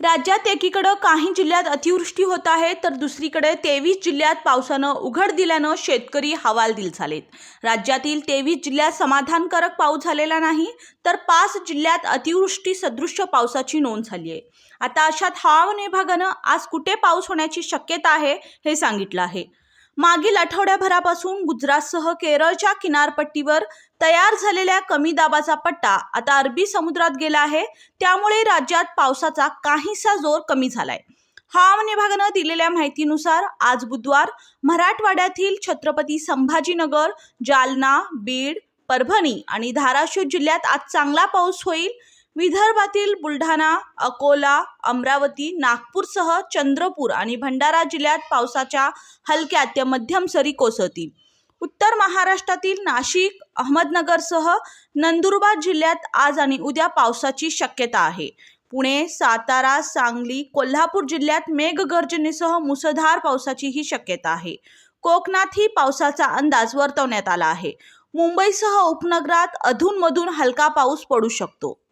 राज्यात एकीकडं काही जिल्ह्यात अतिवृष्टी होत आहे तर दुसरीकडे तेवीस जिल्ह्यात पावसानं उघड दिल्यानं शेतकरी हवालदिल झालेत. राज्यातील तेवीस जिल्ह्यात समाधानकारक पाऊस झालेला नाही तर पाच जिल्ह्यात अतिवृष्टी सदृश्य पावसाची नोंद झाली आहे. आता अशात हवामान विभागानं आज कुठे पाऊस होण्याची शक्यता आहे हे सांगितलं आहे. मागील आठवड्याभरापासून गुजरातसह केरळच्या किनारपट्टीवर तयार झालेल्या कमी दाबाचा पट्टा आता अरबी समुद्रात गेला आहे. त्यामुळे राज्यात पावसाचा काहीसा जोर कमी झालाय. हवामान विभागानं दिलेल्या माहितीनुसार आज बुधवार मराठवाड्यातील छत्रपती संभाजीनगर जालना बीड परभणी आणि धाराशिव जिल्ह्यात आज चांगला पाऊस होईल. विदर्भातील बुलढाणा अकोला अमरावती नागपूरसह चंद्रपूर आणि भंडारा जिल्ह्यात पावसाच्या हलक्या ते मध्यम सरी कोसळतील. उत्तर महाराष्ट्रातील नाशिक अहमदनगरसह नंदुरबार जिल्ह्यात आज आणि उद्या पावसाची शक्यता आहे. पुणे सातारा सांगली कोल्हापूर जिल्ह्यात मेघगर्जनेसह मुसळधार पावसाचीही शक्यता आहे. कोकणातही पावसाचा अंदाज वर्तवण्यात आला आहे. मुंबईसह उपनगरात अधूनमधून हलका पाऊस पडू शकतो.